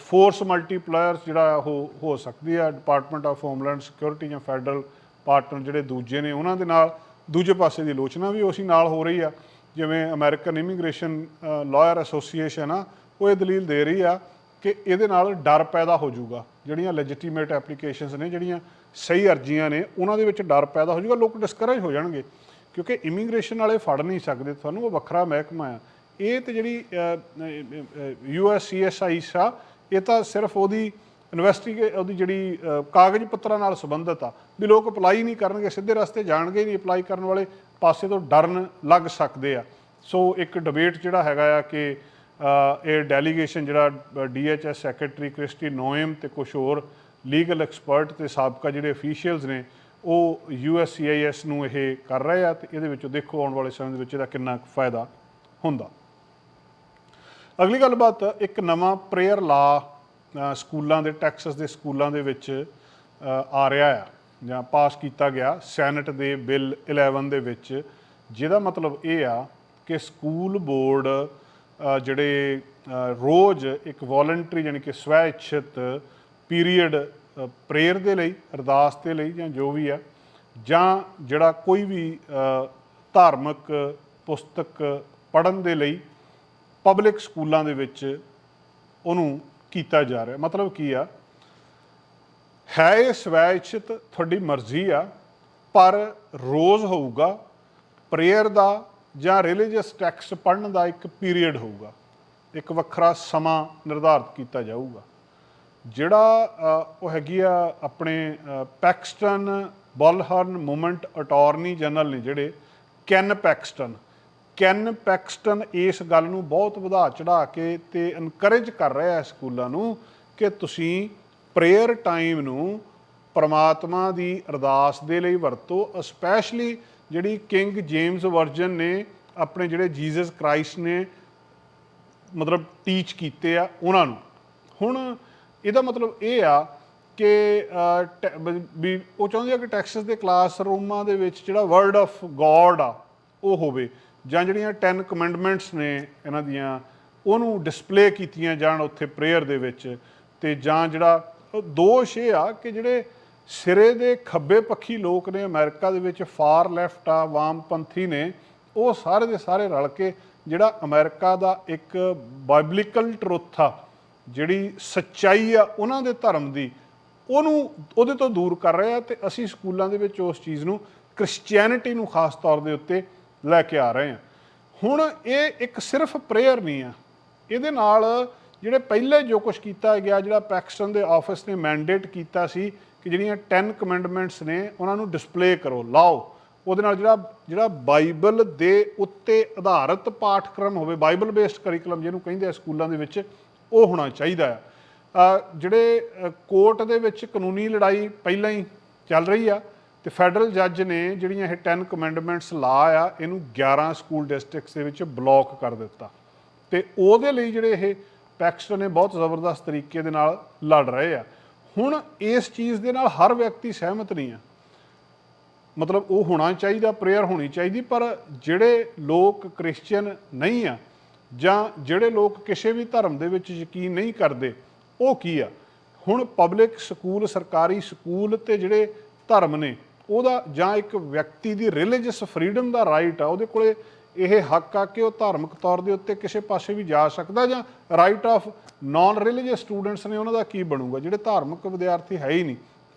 ਫੋਰਸ ਮਲਟੀਪਲਾਇਰਸ ਜਿਹੜਾ ਉਹ ਹੋ ਸਕਦੀ ਹੈ। ਡਿਪਾਰਟਮੈਂਟ ਆਫ ਹੋਮਲੈਂਡ ਸਿਕਿਉਰਿਟੀ ਜਾਂ ਫੈਡਰਲ ਪਾਰਟਨਰ ਜਿਹੜੇ ਦੂਜੇ ਨੇ, ਉਹਨਾਂ ਦੇ ਨਾਲ ਦੂਜੇ ਪਾਸੇ ਦੀ ਆਲੋਚਨਾ ਵੀ ਉਸੇ ਨਾਲ ਹੋ ਰਹੀ ਆ। ਜਿਵੇਂ ਅਮਰੀਕਨ ਇਮੀਗ੍ਰੇਸ਼ਨ ਲਾਇਰ ਐਸੋਸੀਏਸ਼ਨ ਆ, ਉਹ ਇਹ ਦਲੀਲ ਦੇ ਰਹੀ ਆ ਕਿ ਇਹਦੇ ਨਾਲ ਡਰ ਪੈਦਾ ਹੋ ਜਾਊਗਾ। ਜਿਹੜੀਆਂ ਲੈਜੀਟੀਮੇਟ ਐਪਲੀਕੇਸ਼ਨਸ ਨੇ, ਜਿਹੜੀਆਂ ਸਹੀ ਅਰਜ਼ੀਆਂ ਨੇ, ਉਹਨਾਂ ਦੇ ਵਿੱਚ ਡਰ ਪੈਦਾ ਹੋ ਜਾਊਗਾ, ਲੋਕ ਡਿਸਕਰੇਜ ਹੋ ਜਾਣਗੇ। ਕਿਉਂਕਿ ਇਮੀਗ੍ਰੇਸ਼ਨ ਵਾਲੇ ਫੜ ਨਹੀਂ ਸਕਦੇ। ਤੁਹਾਨੂੰ ਉਹ ਵੱਖਰਾ ਮਹਿਕਮਾ ਆ। ਇਹ ਤੇ ਜਿਹੜੀ ਯੂਐਸਸੀਐਸਆਈਸ ਆ, ਇਹ ਤਾਂ ਸਿਰਫ ਉਹਦੀ ਇਨਵੈਸਟੀਗੇ ਉਹਦੀ ਜਿਹੜੀ ਕਾਗਜ਼ ਪੱਤਰਾਂ ਨਾਲ ਸੰਬੰਧਿਤ ਆ। ਵੀ ਲੋਕ ਅਪਲਾਈ ਨਹੀਂ ਕਰਨਗੇ, ਸਿੱਧੇ ਰਸਤੇ ਜਾਣਗੇ ਨਹੀਂ ਅਪਲਾਈ ਕਰਨ ਵਾਲੇ। ਪਾਸੇ ਤੋਂ ਡਰਨ ਲੱਗ ਸਕਦੇ ਆ। ਸੋ ਇੱਕ ਡਿਬੇਟ ਜਿਹੜਾ ਹੈਗਾ ਆ ਕਿ ਇਹ ਡੈਲੀਗੇਸ਼ਨ ਜਿਹੜਾ ਡੀਐਚਐਸ ਸੈਕਟਰੀ ਕ੍ਰਿਸਟੀ ਨੋਇਮ ਤੇ ਕੁਝ ਹੋਰ ਲੀਗਲ ਐਕਸਪਰਟ ਤੇ ਸਾਬਕਾ ਜਿਹੜੇ ਅਫੀਸ਼ੀਅਲਸ ਨੇ, ਉਹ ਯੂਐਸਸੀਆਈਐਸ ਨੂੰ ਇਹ ਕਰ ਰਹੇ ਆ ਤੇ ਇਹਦੇ ਵਿੱਚੋਂ ਦੇਖੋ ਆਉਣ ਵਾਲੇ ਸਮੇਂ ਦੇ ਵਿੱਚ ਇਹਦਾ ਕਿੰਨਾ ਕੁ ਫਾਇਦਾ ਹੁੰਦਾ। ਅਗਲੀ ਗੱਲਬਾਤ, ਇੱਕ ਨਵਾਂ ਪ੍ਰੇਅਰ ਲਾ ਸਕੂਲਾਂ ਦੇ ਟੈਕਸਸ ਦੇ ਸਕੂਲਾਂ ਦੇ ਵਿੱਚ ਆ ਰਿਹਾ ਆ। ਜਾਂ ਪਾਸ ਕੀਤਾ ਗਿਆ ਸੈਨੇਟ ਦੇ ਬਿੱਲ 11 ਦੇ ਵਿੱਚ, ਜਿਹਦਾ ਮਤਲਬ ਇਹ ਆ ਕਿ ਸਕੂਲ ਬੋਰਡ ਜਿਹੜੇ ਰੋਜ਼ ਇੱਕ ਵੋਲੰਟਰੀ ਯਾਨੀ ਕਿ ਸਵੈ ਇੱਛਤ ਪੀਰੀਅਡ ਪ੍ਰੇਅਰ ਦੇ ਲਈ, ਅਰਦਾਸ ਦੇ ਲਈ ਜਾਂ ਜੋ ਵੀ ਆ, ਜਾਂ ਜਿਹੜਾ ਕੋਈ ਵੀ ਧਾਰਮਿਕ ਪੁਸਤਕ ਪੜ੍ਹਨ ਦੇ ਲਈ ਪਬਲਿਕ ਸਕੂਲਾਂ ਦੇ ਵਿੱਚ ਉਹਨੂੰ ਕੀਤਾ ਜਾ ਰਿਹਾ। ਮਤਲਬ ਕੀ ਆ? ਹੈ ਇਹ ਸਵੈ ਇੱਛਿਤ, ਤੁਹਾਡੀ ਮਰਜ਼ੀ ਆ, ਪਰ ਰੋਜ਼ ਹੋਊਗਾ ਪ੍ਰੇਅਰ ਦਾ ਜਾਂ ਰਿਲੀਜੀਅਸ ਟੈਕਸਟ ਪੜ੍ਹਨ ਦਾ ਇੱਕ ਪੀਰੀਅਡ ਹੋਊਗਾ, ਇੱਕ ਵੱਖਰਾ ਸਮਾਂ ਨਿਰਧਾਰਤ ਕੀਤਾ ਜਾਊਗਾ। ਜਿਹੜਾ ਉਹ ਹੈਗੀ ਆ ਆਪਣੇ ਪੈਕਸਟਨ ਬੋਲਹਰਨ ਮੂਮੈਂਟ ਅਟਾਰਨੀ ਜਨਰਲ ਨੇ ਜਿਹੜੇ ਕੈਨ ਪੈਕਸਟਨ ਕੈਨ ਪੈਕਸਟਨ ਇਸ ਗੱਲ ਨੂੰ ਬਹੁਤ ਵਧਾ ਚੜਾ ਕੇ ਤੇ ਇਨਕਰੇਜ ਕਰ ਰਿਹਾ ਹੈ ਸਕੂਲਾਂ ਨੂੰ ਕਿ ਤੁਸੀਂ ਪ੍ਰੇਅਰ ਟਾਈਮ ਨੂੰ ਪ੍ਰਮਾਤਮਾ ਦੀ ਅਰਦਾਸ ਦੇ ਲਈ ਵਰਤੋ ਸਪੈਸ਼ਲੀ ਜਿਹੜੀ ਕਿੰਗ ਜੇਮਸ ਵਰਜਨ ਨੇ ਆਪਣੇ ਜਿਹੜੇ ਜੀਸਸ ਕ੍ਰਾਈਸਟ ਨੇ ਮਤਲਬ ਟੀਚ ਕੀਤੇ ਆ ਉਹਨਾਂ ਨੂੰ। ਹੁਣ ਇਹਦਾ ਮਤਲਬ ਇਹ ਆ ਕਿ ਟੈ- ਵੀ ਉਹ ਚਾਹੁੰਦੇ ਆ ਕਿ ਟੈਕਸਸ ਦੇ ਕਲਾਸ ਰੂਮਾਂ ਦੇ ਵਿੱਚ ਜਿਹੜਾ ਵਰਡ ਆਫ ਗੋਡ ਆ, ਉਹ ਹੋਵੇ ਜਾਂ ਜਿਹੜੀਆਂ 10 ਕਮੈਂਡਮੈਂਟਸ ਨੇ ਇਹਨਾਂ ਦੀਆਂ, ਉਹਨੂੰ ਡਿਸਪਲੇ ਕੀਤੀਆਂ ਜਾਣ ਉੱਥੇ ਪ੍ਰੇਅਰ ਦੇ ਵਿੱਚ ਤੇ ਜਾਂ ਜਿਹੜਾ ਦੋਸ਼ ਇਹ ਆ ਕਿ ਜਿਹੜੇ ਸਿਰੇ ਦੇ ਖੱਬੇ ਪੱਖੀ ਲੋਕ ਨੇ ਅਮਰੀਕਾ ਦੇ ਵਿੱਚ, ਫਾਰ ਲੈਫਟ ਆ ਵਾਮਪੰਥੀ ਨੇ, ਉਹ ਸਾਰੇ ਦੇ ਸਾਰੇ ਰਲ ਕੇ ਜਿਹੜਾ ਅਮਰੀਕਾ ਦਾ ਇੱਕ ਬਾਈਬਲੀਕਲ ਟਰੁੱਥ ਆ, ਜਿਹੜੀ ਸੱਚਾਈ ਆ ਉਹਨਾਂ ਦੇ ਧਰਮ ਦੀ, ਉਹਨੂੰ, ਉਹਦੇ ਤੋਂ ਦੂਰ ਕਰ ਰਹੇ ਆ ਤੇ ਅਸੀਂ ਸਕੂਲਾਂ ਦੇ ਵਿੱਚ ਉਸ ਚੀਜ਼ ਨੂੰ ਕ੍ਰਿਸਚੀਅਨਿਟੀ ਨੂੰ ਖਾਸ ਤੌਰ ਦੇ ਉੱਤੇ ਲੈ ਕੇ ਆ ਰਹੇ ਆ। ਹੁਣ ਇਹ ਇੱਕ ਸਿਰਫ ਪ੍ਰੇਅਰ ਨਹੀਂ ਆ, ਇਹਦੇ ਨਾਲ ਜਿਹੜੇ ਪਹਿਲੇ ਜੋ ਕੁਝ ਕੀਤਾ ਗਿਆ, ਜਿਹੜਾ ਪੈਕਸਟਨ ਦੇ ਆਫਿਸ ਨੇ ਮੈਂਡੇਟ ਕੀਤਾ ਸੀ ਕਿ ਜਿਹੜੀਆਂ 10 ਕਮੈਂਡਮੈਂਟਸ ਨੇ, ਉਹਨਾਂ ਨੂੰ ਡਿਸਪਲੇ ਕਰੋ, ਲਾਓ। ਉਹਦੇ ਨਾਲ ਜਿਹੜਾ ਜਿਹੜਾ ਬਾਈਬਲ ਦੇ ਉੱਤੇ ਆਧਾਰਿਤ ਪਾਠਕ੍ਰਮ ਹੋਵੇ ਬਾਈਬਲ ਬੇਸਡ ਕਰਿਕੂਲਮ ਜਿਹਨੂੰ ਕਹਿੰਦੇ ਆ ਸਕੂਲਾਂ ਦੇ ਵਿੱਚ, ਉਹ ਹੋਣਾ ਚਾਹੀਦਾ ਆ। ਜਿਹੜੇ ਕੋਰਟ ਦੇ ਵਿੱਚ ਕਾਨੂੰਨੀ ਲੜਾਈ ਪਹਿਲਾਂ ਹੀ ਚੱਲ ਰਹੀ ਆ ਤੇ ਫੈਡਰਲ ਜੱਜ ਨੇ ਜਿਹੜੀਆਂ ਇਹ 10 ਕਮੈਂਡਮੈਂਟਸ ਲਾ ਆ, ਇਹਨੂੰ 11 ਸਕੂਲ ਡਿਸਟ੍ਰਿਕਟਸ ਦੇ ਵਿੱਚ ਬਲੌਕ ਕਰ ਦਿੱਤਾ। ਤੇ ਉਹਦੇ ਲਈ ਜਿਹੜੇ ਇਹ ਪੈਕਸਟਨ ਨੇ ਬਹੁਤ ਜ਼ਬਰਦਸਤ ਤਰੀਕੇ ਦੇ ਨਾਲ ਲੜ ਰਹੇ ਆ। ਹੁਣ ਇਸ ਚੀਜ਼ ਦੇ ਨਾਲ ਹਰ ਵਿਅਕਤੀ ਸਹਿਮਤ ਨਹੀਂ ਆ। ਮਤਲਬ ਉਹ ਹੋਣਾ ਚਾਹੀਦਾ ਪ੍ਰੇਅਰ ਹੋਣੀ ਚਾਹੀਦੀ, ਪਰ ਜਿਹੜੇ ਲੋਕ ਕ੍ਰਿਸਚੀਅਨ ਨਹੀਂ ਆ ਜਾਂ ਜਿਹੜੇ ਲੋਕ ਕਿਸੇ ਵੀ ਧਰਮ ਦੇ ਵਿੱਚ ਯਕੀਨ ਨਹੀਂ ਕਰਦੇ, ਉਹ ਕੀ ਆ? ਹੁਣ ਪਬਲਿਕ ਸਕੂਲ ਸਰਕਾਰੀ ਸਕੂਲ ਤੇ ਜਿਹੜੇ ਧਰਮ ਨੇ, ਉਹਦਾ ਜਾਂ ਇੱਕ ਵਿਅਕਤੀ ਦੀ ਰਿਲੀਜੀਅਸ ਫਰੀडम ਦਾ ਰਾਈਟ ਆ, ਉਹਦੇ ਕੋਲੇ ਇਹ ਹੱਕ ਆ ਕਿ ਉਹ ਧਾਰਮਿਕ ਤੌਰ ਦੇ ਉੱਤੇ ਕਿਸੇ ਪਾਸੇ ਵੀ ਜਾ ਸਕਦਾ ਜਾਂ right of non religious students ਨੇ ਉਹਨਾਂ ਦਾ ਕੀ ਬਣੂਗਾ? ਜਿਹੜੇ ਧਾਰਮਿਕ ਵਿਦਿਆਰਥੀ ਹੈ ਹੀ ਨਹੀਂ,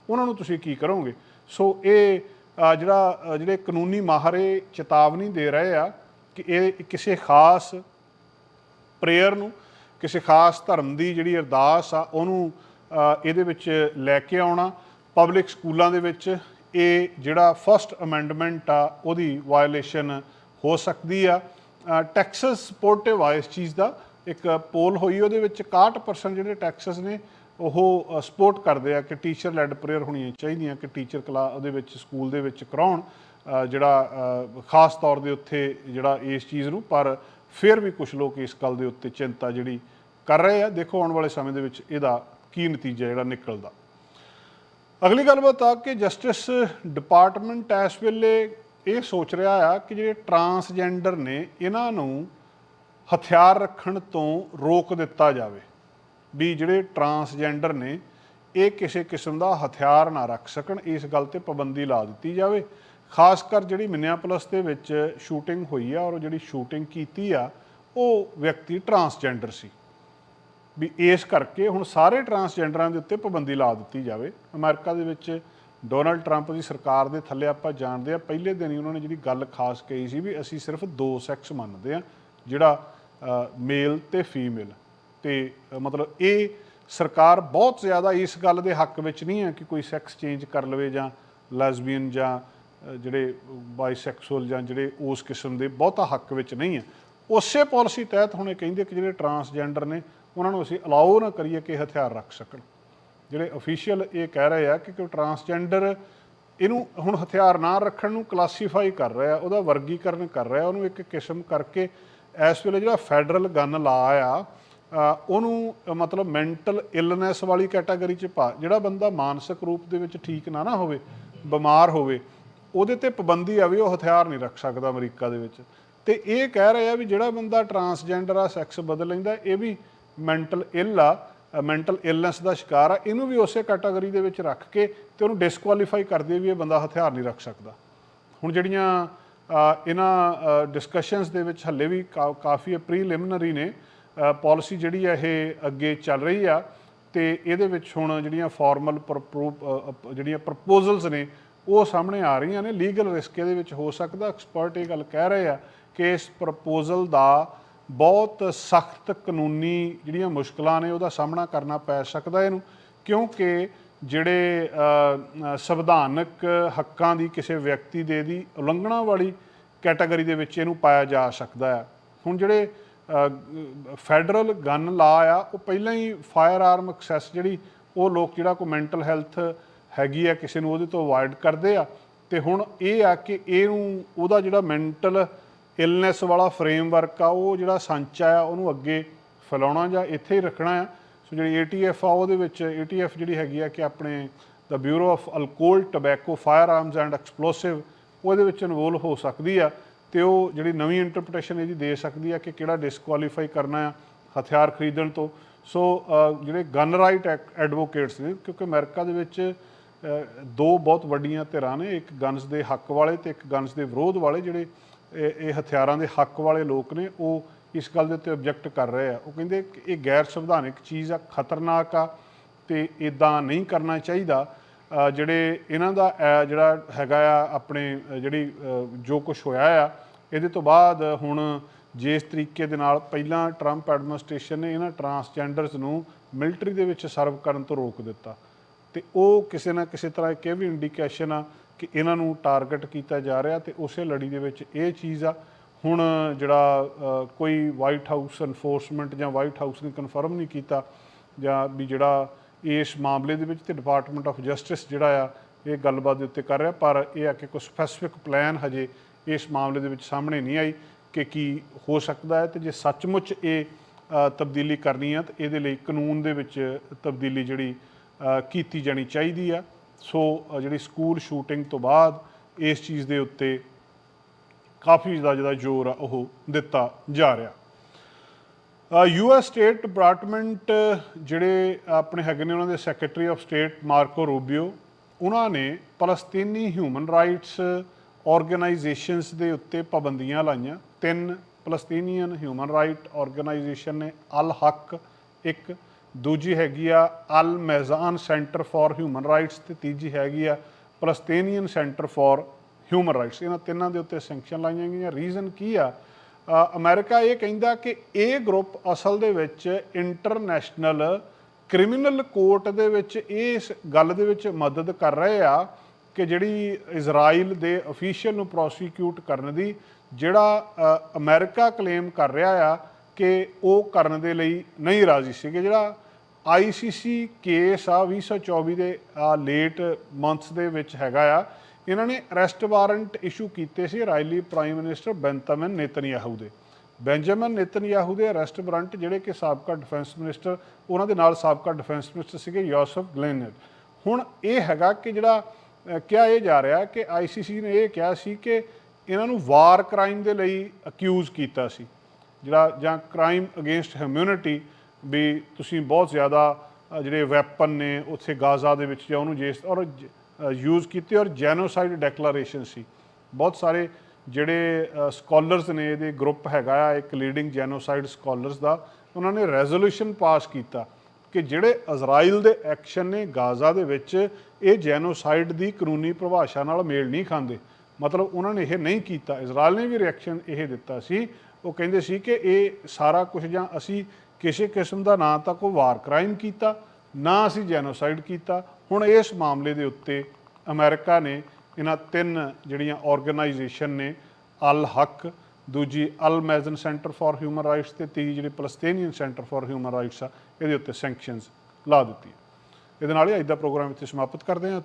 ਉਹਨਾਂ ਨੂੰ ਤੁਸੀਂ ਕੀ ਕਰੋਗੇ? ਸੋ ਇਹ ਜਿਹੜਾ ਜਿਹੜੇ ਕਾਨੂੰਨੀ ਮਾਹਰ ਇਹ ਚੇਤਾਵਨੀ ਦੇ ਰਹੇ ਆ ਕਿ ਇਹ ਕਿਸੇ ਖਾਸ ਪ੍ਰੇਅਰ ਨੂੰ, ਕਿਸੇ ਖਾਸ ਧਰਮ ਦੀ ਜਿਹੜੀ ਅਰਦਾਸ ਆ, ਉਹਨੂੰ ਇਹਦੇ ਵਿੱਚ ਲੈ ਕੇ ਆਉਣਾ ਪਬਲਿਕ ਸਕੂਲਾਂ ਦੇ ਵਿੱਚ ਇਹ ਜਿਹੜਾ ਫਸਟ ਅਮੈਂਡਮੈਂਟ ਆ, ਉਹਦੀ ਵਾਇਓਲੇਸ਼ਨ ਹੋ ਸਕਦੀ ਆ। ਟੈਕਸਸ ਸਪੋਰਟਿਵ ਆ ਇਸ ਚੀਜ਼ ਦਾ। ਇੱਕ ਪੋਲ ਹੋਈ, ਉਹਦੇ ਵਿੱਚ 61% ਜਿਹੜੇ ਟੈਕਸਸ ਨੇ, ਉਹ ਸਪੋਰਟ ਕਰਦੇ ਆ ਕਿ ਟੀਚਰ ਲੈਡ ਪ੍ਰੇਅਰ ਹੋਣੀਆਂ ਚਾਹੀਦੀਆਂ, ਕਿ ਟੀਚਰ ਕਲਾ ਉਹਦੇ ਵਿੱਚ ਸਕੂਲ ਦੇ ਵਿੱਚ ਕਰਾਉਣ। ਜਿਹੜਾ ਖਾਸ ਤੌਰ ਦੇ ਉੱਤੇ ਜਿਹੜਾ ਇਸ ਚੀਜ਼ ਨੂੰ, ਪਰ ਫਿਰ ਵੀ ਕੁਝ ਲੋਕ ਇਸ ਗੱਲ ਦੇ ਉੱਤੇ ਚਿੰਤਾ ਜਿਹੜੀ ਕਰ ਰਹੇ ਆ। ਦੇਖੋ, ਆਉਣ ਵਾਲੇ ਸਮੇਂ ਦੇ ਵਿੱਚ ਇਹਦਾ ਕੀ ਨਤੀਜਾ ਜਿਹੜਾ ਨਿਕਲਦਾ। ਅਗਲੀ ਗੱਲਬਾਤ ਆ ਕਿ ਜਸਟਿਸ ਡਿਪਾਰਟਮੈਂਟ ਇਸ ਵੇਲੇ ਇਹ ਸੋਚ ਰਿਹਾ ਆ ਕਿ ਜਿਹੜੇ ਟਰਾਂਸਜੈਂਡਰ ਨੇ, ਇਹਨਾਂ ਨੂੰ ਹਥਿਆਰ ਰੱਖਣ ਤੋਂ ਰੋਕ ਦਿੱਤਾ ਜਾਵੇ ਵੀ ਜਿਹੜੇ ਟਰਾਂਸਜੈਂਡਰ ਨੇ, ਇਹ ਕਿਸੇ ਕਿਸਮ ਦਾ ਹਥਿਆਰ ਨਾ ਰੱਖ ਸਕਣ, ਇਸ ਗੱਲ ਤੇ ਪਾਬੰਦੀ ਲਾ ਦਿੱਤੀ ਜਾਵੇ। ਖਾਸ ਕਰ ਜਿਹੜੀ ਮਿਨੀਆਪੋਲਿਸ ਦੇ ਵਿੱਚ ਸ਼ੂਟਿੰਗ ਹੋਈ ਆ ਔਰ ਜਿਹੜੀ ਸ਼ੂਟਿੰਗ ਕੀਤੀ ਆ, ਉਹ ਵਿਅਕਤੀ ਟਰਾਂਸਜੈਂਡਰ ਸੀ। ਵੀ ਇਸ ਕਰਕੇ ਹੁਣ ਸਾਰੇ ਟਰਾਂਸਜੈਂਡਰਾਂ ਦੇ ਉੱਤੇ ਪਾਬੰਦੀ ਲਾ ਦਿੱਤੀ ਜਾਵੇ। ਅਮਰੀਕਾ ਦੇ ਵਿੱਚ ਡੋਨਲਡ ਟਰੰਪ ਦੀ ਸਰਕਾਰ ਦੇ ਥੱਲੇ ਆਪਾਂ ਜਾਣਦੇ ਆ ਪਹਿਲੇ ਦਿਨ ਹੀ ਉਹਨਾਂ ਨੇ ਜਿਹੜੀ ਗੱਲ ਖਾਸ ਕਹੀ ਸੀ ਵੀ ਅਸੀਂ ਸਿਰਫ ਦੋ ਸੈਕਸ ਮੰਨਦੇ ਆ ਜਿਹੜਾ ਮੇਲ ਤੇ ਫੀਮੇਲ। ਤੇ ਮਤਲਬ ਇਹ ਸਰਕਾਰ ਬਹੁਤ ਜ਼ਿਆਦਾ ਇਸ ਗੱਲ ਦੇ ਹੱਕ ਵਿੱਚ ਨਹੀਂ ਹੈ ਕਿ ਕੋਈ ਸੈਕਸ ਚੇਂਜ ਕਰ ਲਵੇ ਜਾਂ ਲੈਸਬੀਅਨ ਜਾਂ ਜਿਹੜੇ ਬਾਈਸੈਕਸੁਅਲ ਜਾਂ ਜਿਹੜੇ ਉਸ ਕਿਸਮ ਦੇ ਬਹੁਤਾ ਹੱਕ ਵਿੱਚ ਨਹੀਂ ਹੈ। ਉਸੇ ਪਾਲਿਸੀ ਤਹਿਤ ਹੁਣ ਇਹ ਕਹਿੰਦੇ ਕਿ ਜਿਹੜੇ ਟਰਾਂਸਜੈਂਡਰ ਨੇ, ਉਹਨਾਂ ਨੂੰ ਅਸੀਂ ਅਲਾਉ ਨਾ ਕਰੀਏ ਕਿ ਹਥਿਆਰ ਰੱਖ ਸਕਣ। ਜਿਹੜੇ ਅਫੀਸ਼ੀਅਲ ਇਹ ਕਹਿ ਰਹੇ ਆ ਕਿ ਕੋਈ ਟਰਾਂਸਜੈਂਡਰ ਇਹਨੂੰ ਹੁਣ ਹਥਿਆਰ ਨਾ ਰੱਖਣ ਨੂੰ ਕਲਾਸੀਫਾਈ ਕਰ ਰਿਹਾ, ਉਹਦਾ ਵਰਗੀਕਰਨ ਕਰ ਰਿਹਾ, ਉਹਨੂੰ ਇੱਕ ਕਿਸਮ ਕਰਕੇ ਇਸ ਵੇਲੇ ਜਿਹੜਾ ਫੈਡਰਲ ਗਨ ਲਾ ਆ ਉਹਨੂੰ ਮਤਲਬ ਮੈਂਟਲ ਇਲਨੈਸ ਵਾਲੀ ਕੈਟਾਗਰੀ ਚ ਪਾ, ਜਿਹੜਾ ਬੰਦਾ ਮਾਨਸਿਕ ਰੂਪ ਦੇ ਵਿੱਚ ਠੀਕ ਨਾ ਨਾ ਹੋਵੇ, ਬਿਮਾਰ ਹੋਵੇ, ਉਹਦੇ ਤੇ ਪਾਬੰਦੀ ਆ ਵੀ ਉਹ ਹਥਿਆਰ ਨਹੀਂ ਰੱਖ ਸਕਦਾ ਅਮਰੀਕਾ ਦੇ ਵਿੱਚ। ਤੇ ਇਹ ਕਹਿ ਰਹੇ ਆ ਵੀ ਜਿਹੜਾ ਬੰਦਾ ਟਰਾਂਸਜੈਂਡਰ ਆ ਸੈਕਸ ਬਦਲ ਲੈਂਦਾ, ਇਹ ਵੀ ਮੈਂਟਲ ਇਲ ਆ। ਮੈਂਟਲ ਇਲਨੈਸ ਦਾ ਸ਼ਿਕਾਰ ਆ, ਇਹਨੂੰ ਵੀ ਉਸੇ ਕੈਟਾਗਰੀ ਦੇ ਵਿੱਚ ਰੱਖ ਕੇ ਤੇ ਉਹਨੂੰ ਡਿਸਕੁਆਲੀਫਾਈ ਕਰਦੇ ਵੀ ਇਹ ਬੰਦਾ ਹਥਿਆਰ ਨਹੀਂ ਰੱਖ ਸਕਦਾ। ਹੁਣ ਜਿਹੜੀਆਂ ਇਹਨਾਂ ਡਿਸਕਸ਼ਨਸ ਦੇ ਵਿੱਚ ਹੱਲੇ ਵੀ ਕਾ- ਕਾਫੀ ਪ੍ਰੀਲਿਮਿਨਰੀ ਨੇ ਪਾਲਿਸੀ ਜਿਹੜੀ ਆ ਇਹ ਅੱਗੇ ਚੱਲ ਰਹੀ ਆ ਤੇ ਇਹਦੇ ਵਿੱਚ ਹੁਣ ਜਿਹੜੀਆਂ ਫਾਰਮਲ ਜਿਹੜੀਆਂ ਪ੍ਰਪੋਜ਼ਲਸ ਨੇ, ਉਹ ਸਾਹਮਣੇ ਆ ਰਹੀਆਂ ਨੇ। ਲੀਗਲ ਰਿਸਕ ਇਹਦੇ ਵਿੱਚ ਹੋ ਸਕਦਾ ਐਕਸਪਰਟ ਇਹ ਗੱਲ ਕਹਿ ਰਹੇ ਆ ਕਿ ਇਸ ਪ੍ਰਪੋਜ਼ਲ ਦਾ ਬਹੁਤ ਸਖਤ ਕਾਨੂੰਨੀ ਜਿਹੜੀਆਂ ਮੁਸ਼ਕਲਾਂ ਨੇ ਉਹਦਾ ਸਾਹਮਣਾ ਕਰਨਾ ਪੈ ਸਕਦਾ ਇਹਨੂੰ, ਕਿਉਂਕਿ ਜਿਹੜੇ ਸੰਵਿਧਾਨਕ ਹੱਕਾਂ ਦੀ ਕਿਸੇ ਵਿਅਕਤੀ ਦੇ ਦੀ ਉਲੰਘਣਾ ਵਾਲੀ ਕੈਟਾਗਰੀ ਦੇ ਵਿੱਚ ਇਹਨੂੰ ਪਾਇਆ ਜਾ ਸਕਦਾ ਹੈ। ਹੁਣ ਜਿਹੜੇ ਫੈਡਰਲ ਗਨ ਲਾ ਆ, ਉਹ ਪਹਿਲਾਂ ਹੀ ਫਾਇਰ ਆਰਮ ਐਕਸੈਸ ਜਿਹੜੀ, ਉਹ ਲੋਕ ਜਿਹੜਾ ਕੋ ਮੈਂਟਲ ਹੈਲਥ ਹੈਗੀ ਆ, ਕਿਸੇ ਨੂੰ ਉਹਦੇ ਤੋਂ ਅਵਾਇਡ ਕਰਦੇ ਆ, ਤੇ ਹੁਣ ਇਹ ਆ ਕਿ ਇਹਨੂੰ, ਉਹਦਾ ਜਿਹੜਾ ਮੈਂਟਲ ਇਲਨੈਸ ਵਾਲਾ ਫਰੇਮਵਰਕ ਆ, ਉਹ ਜਿਹੜਾ ਸੰਚਾ ਆ, ਉਹਨੂੰ ਅੱਗੇ ਫੈਲਾਉਣਾ ਜਾਂ ਇੱਥੇ ਹੀ ਰੱਖਣਾ ਆ। ਸੋ ਜਿਹੜੀ ATF ਆ, ਉਹਦੇ ਵਿੱਚ ATF ਜਿਹੜੀ ਹੈਗੀ ਆ ਕਿ ਆਪਣੇ ਦਾ ਬਿਊਰੋ ਆਫ ਅਲਕੋਹਲ ਟobacco ਫਾਇਰ ਆਰਮਸ ਐਂਡ ਐਕਸਪਲੋਸਿਵ ਉਹਦੇ ਵਿੱਚ ਇਨਵੋਲਵ ਹੋ ਸਕਦੀ ਆ ਤੇ ਉਹ ਜਿਹੜੀ ਨਵੀਂ ਇੰਟਰਪ੍ਰੀਟੇਸ਼ਨ ਇਹਦੀ ਦੇ ਸਕਦੀ ਆ ਕਿ ਕਿਹੜਾ ਡਿਸਕੁਆਲੀਫਾਈ ਕਰਨਾ ਆ ਹਥਿਆਰ ਖਰੀਦਣ ਤੋਂ। ਸੋ ਜਿਹੜੇ ਗਨ ਰਾਈਟ ਐਡਵੋਕੇਟਸ ਨੇ, ਕਿਉਂਕਿ ਅਮਰੀਕਾ ਦੇ ਵਿੱਚ ਦੋ ਬਹੁਤ ਵੱਡੀਆਂ ਧਿਰਾਂ ਨੇ, ਇੱਕ ਗਨਸ ਦੇ ਹੱਕ ਵਾਲੇ ਤੇ ਇੱਕ ਗਨਸ ਦੇ ਵਿਰੋਧ ਵਾਲੇ ਜਿਹੜੇ ਇਹ ਇਹ ਹਥਿਆਰਾਂ ਦੇ ਹੱਕ ਵਾਲੇ ਲੋਕ ਨੇ, ਉਹ ਇਸ ਗੱਲ ਦੇ ਉੱਤੇ ਆਬਜੈਕਟ ਕਰ ਰਹੇ ਆ। ਉਹ ਕਹਿੰਦੇ ਕਿ ਇਹ ਗੈਰ ਸੰਵਿਧਾਨਿਕ ਚੀਜ਼ ਆ, ਖਤਰਨਾਕ ਆ ਤੇ ਇਦਾਂ ਨਹੀਂ ਕਰਨਾ ਚਾਹੀਦਾ। ਜਿਹੜੇ ਇਹਨਾਂ ਦਾ ਜਿਹੜਾ ਹੈਗਾ ਆ, ਆਪਣੇ ਜਿਹੜੀ ਜੋ ਕੁਝ ਹੋਇਆ ਆ, ਇਹਦੇ ਤੋਂ ਬਾਅਦ ਹੁਣ ਜਿਸ ਤਰੀਕੇ ਦੇ ਨਾਲ ਪਹਿਲਾਂ ਟਰੰਪ ਐਡਮਿਨਿਸਟ੍ਰੇਸ਼ਨ ਨੇ ਇਹਨਾਂ ਟਰਾਂਸਜੈਂਡਰਸ ਨੂੰ ਮਿਲਟਰੀ ਦੇ ਵਿੱਚ ਸਰਵ ਕਰਨ ਤੋਂ ਰੋਕ ਦਿੱਤਾ। ਤੇ ਉਹ ਕਿਸੇ ਨਾ ਕਿਸੇ ਤਰ੍ਹਾਂ ਇੱਕ ਇਹ ਵੀ ਇੰਡੀਕੇਸ਼ਨ ਆ ਕਿ ਇਹਨਾਂ ਨੂੰ ਟਾਰਗੇਟ ਕੀਤਾ ਜਾ ਰਿਹਾ ਤੇ ਉਸੇ ਲੜੀ ਦੇ ਵਿੱਚ ਇਹ ਚੀਜ਼ ਆ। ਹੁਣ ਜਿਹੜਾ ਕੋਈ ਵਾਈਟ ਹਾਊਸ ਐਨਫੋਰਸਮੈਂਟ ਜਾਂ ਵਾਈਟ ਹਾਊਸ ਨੇ ਕਨਫਰਮ ਨਹੀਂ ਕੀਤਾ ਜਾਂ ਵੀ ਜਿਹੜਾ ਇਸ ਮਾਮਲੇ ਦੇ ਵਿੱਚ ਤੇ ਡਿਪਾਰਟਮੈਂਟ ਆਫ ਜਸਟਿਸ ਜਿਹੜਾ ਆ, ਇਹ ਗੱਲਬਾਤ ਦੇ ਉੱਤੇ ਕਰ ਰਿਹਾ, ਪਰ ਇਹ ਆ ਕਿ ਕੋਈ ਸਪੈਸੀਫਿਕ ਪਲਾਨ ਹਜੇ ਇਸ ਮਾਮਲੇ ਦੇ ਵਿੱਚ ਸਾਹਮਣੇ ਨਹੀਂ ਆਈ ਕਿ ਕੀ ਹੋ ਸਕਦਾ ਹੈ ਤੇ ਜੇ ਸੱਚਮੁੱਚ ਇਹ ਤਬਦੀਲੀ ਕਰਨੀ ਆ ਤਾਂ ਇਹਦੇ ਲਈ ਕਾਨੂੰਨ ਦੇ ਵਿੱਚ ਤਬਦੀਲੀ ਜਿਹੜੀ ਕੀਤੀ ਜਾਣੀ ਚਾਹੀਦੀ ਆ। ਸੋ ਜਿਹੜੀ ਸਕੂਲ ਸ਼ੂਟਿੰਗ ਤੋਂ ਬਾਅਦ ਇਸ ਚੀਜ਼ ਦੇ ਉੱਤੇ ਕਾਫੀ ਜ਼ਿਆਦਾ ਜਿਹੜਾ ਜ਼ੋਰ ਆ, ਉਹ ਦਿੱਤਾ ਜਾ ਰਿਹਾ। ਯੂਐਸ ਸਟੇਟ ਡਿਪਾਰਟਮੈਂਟ, ਜਿਹੜੇ ਆਪਣੇ ਹੈਗੇ ਨੇ, ਉਹਨਾਂ ਦੇ secretary of state Marco Rubio, ਉਹਨਾਂ ਨੇ ਫਲਸਤੀਨੀ ਹਿਊਮਨ ਰਾਈਟਸ ਆਰਗੇਨਾਈਜੇਸ਼ਨਸ ਦੇ ਉੱਤੇ ਪਾਬੰਦੀਆਂ ਲਾਈਆਂ। ਤਿੰਨ ਫਲਸਤੀਨੀਅਨ ਹਿਊਮਨ ਰਾਈਟ ਆਰਗੇਨਾਈਜੇਸ਼ਨ ਨੇ ਅਲ ਹੱਕ ਇੱਕ ਦੂਜੀ ਹੈਗੀ ਆ Al Mezan Center for Human Rights ਤੇ ਤੀਜੀ ਹੈਗੀ ਆ Palestinian center for human rights. ਇਹਨਾਂ ਤਿੰਨਾਂ ਦੇ ਉੱਤੇ ਸੈਂਕਸ਼ਨ ਲਾਈਆਂ ਗਈਆਂ। ਰੀਜ਼ਨ ਕੀ ਆ? ਅ, ਅਮਰੀਕਾ ਇਹ ਕਹਿੰਦਾ ਕਿ ਇਹ ਗਰੁੱਪ ਅਸਲ ਦੇ ਵਿੱਚ ਇੰਟਰਨੈਸ਼ਨਲ ਕ੍ਰਿਮੀਨਲ ਕੋਰਟ ਦੇ ਵਿੱਚ ਇਸ ਗੱਲ ਦੇ ਵਿੱਚ ਮਦਦ ਕਰ ਰਹੇ ਆ ਕਿ ਜਿਹੜੀ ਇਜ਼ਰਾਈਲ ਦੇ ਅਫੀਸ਼ੀਅਲ ਨੂੰ ਪ੍ਰੋਸੀਕਿਊਟ ਕਰਨ ਦੀ ਜਿਹੜਾ ਅ, ਅਮਰੀਕਾ ਕਲੇਮ ਕਰ ਰਿਹਾ ਆ ਕਿ ਉਹ ਕਰਨ ਦੇ ਲਈ ਨਹੀਂ ਰਾਜ਼ੀ ਸੀਗੇ। ਜਿਹੜਾ ਆਈਸੀਸੀ ਕੇਸ ਆ 2024 ਦੇ ਲੇਟ ਮੰਥਸ ਦੇ ਵਿੱਚ ਹੈਗਾ ਆ। ਇਹਨਾਂ ਨੇ ਅਰੈਸਟ ਵਾਰੰਟ ਇਸ਼ੂ ਕੀਤੇ ਸੀ Israeli prime minister Benjamin Netanyahu ਦੇ। ਬੈਂਜਾਮਿਨ ਨੇਤਨਯਾਹੂ ਦੇ ਅਰੈਸਟ ਵਾਰੰਟ ਜਿਹੜੇ ਕਿ ਸਾਬਕਾ ਡਿਫੈਂਸ ਮਿਨਿਸਟਰ ਉਹਨਾਂ ਦੇ ਨਾਲ ਸਾਬਕਾ ਡਿਫੈਂਸ ਮਿਨਿਸਟਰ ਸੀਗੇ ਯੋਸਫ ਗਲੇਨਰ। ਹੁਣ ਇਹ ਹੈਗਾ ਕਿ ਜਿਹੜਾ ਕਿਹਾ ਇਹ ਜਾ ਰਿਹਾ ਕਿ ਆਈਸੀਸੀ ਨੇ ਇਹ ਕਿਹਾ ਸੀ ਕਿ ਇਹਨਾਂ ਨੂੰ ਵਾਰ ਕ੍ਰਾਈਮ ਦੇ ਲਈ ਅਕਿਊਜ਼ ਕੀਤਾ ਸੀ। ਜਿਹੜਾ ਜਾਂ ਕ੍ਰਾਈਮ ਅਗੇਂਸਟ ਹਿਊਮੈਨਿਟੀ ਵੀ ਤੁਸੀਂ ਬਹੁਤ ਜ਼ਿਆਦਾ ਜਿਹੜੇ ਵੈਪਨ ਨੇ ਉੱਥੇ ਗਾਜ਼ਾ ਦੇ ਵਿੱਚ ਜਾਂ ਉਹਨੂੰ ਜੇਸ ਔਰ ਯੂਜ਼ ਕੀਤੇ ਔਰ ਜੈਨੋਸਾਈਡ ਡੈਕਲੇਰੇਸ਼ਨ ਸੀ। ਬਹੁਤ ਸਾਰੇ ਜਿਹੜੇ ਸਕਾਲਰਸ ਨੇ ਇਹਦੇ ਗਰੁੱਪ ਹੈਗਾ ਆ, ਇੱਕ ਲੀਡਿੰਗ ਜੈਨੋਸਾਈਡ ਸਕਾਲਰਸ ਦਾ, ਉਹਨਾਂ ਨੇ ਰੈਜ਼ੋਲੂਸ਼ਨ ਪਾਸ ਕੀਤਾ ਕਿ ਜਿਹੜੇ ਇਜ਼ਰਾਈਲ ਦੇ ਐਕਸ਼ਨ ਨੇ ਗਾਜ਼ਾ ਦੇ ਵਿੱਚ, ਇਹ ਜੈਨੋਸਾਈਡ ਦੀ ਕਾਨੂੰਨੀ ਪਰਿਭਾਸ਼ਾ ਨਾਲ ਮੇਲ ਨਹੀਂ ਖਾਂਦੇ। ਮਤਲਬ ਉਹਨਾਂ ਨੇ ਇਹ ਨਹੀਂ ਕੀਤਾ। ਇਜ਼ਰਾਈਲ ਨੇ ਵੀ ਰਿਐਕਸ਼ਨ ਇਹ ਦਿੱਤਾ ਸੀ। ਉਹ ਕਹਿੰਦੇ ਸੀ ਕਿ ਇਹ ਸਾਰਾ ਕੁਝ ਜਾਂ ਅਸੀਂ ਕਿਸੇ ਕਿਸਮ ਦਾ ਨਾ ਤਾਂ ਕੋਈ ਵਾਰ ਕ੍ਰਾਈਮ ਕੀਤਾ, ਨਾ ਅਸੀਂ ਜੈਨੋਸਾਈਡ ਕੀਤਾ। ਹੁਣ ਇਸ ਮਾਮਲੇ ਦੇ ਉੱਤੇ ਅਮਰੀਕਾ ਨੇ ਇਹਨਾਂ ਤਿੰਨ ਜਿਹੜੀਆਂ ਆਰਗੇਨਾਈਜੇਸ਼ਨ ਨੇ ਅਲ ਹਕ ਦੂਜੀ Al Mezan Center for Human Rights ਤੇ ਤੀਜੀ ਜਿਹੜੀ Palestinian center for human rights ਆ, ਇਹਦੇ ਉੱਤੇ ਸੈਂਕਸ਼ਨਸ ਲਾ ਦਿੱਤੀ ਇਹਦੇ ਨਾਲ ਹੀ ਅੱਜ ਦਾ ਪ੍ਰੋਗਰਾਮ ਇੱਥੇ ਸਮਾਪਤ ਕਰਦੇ ਹਾਂ।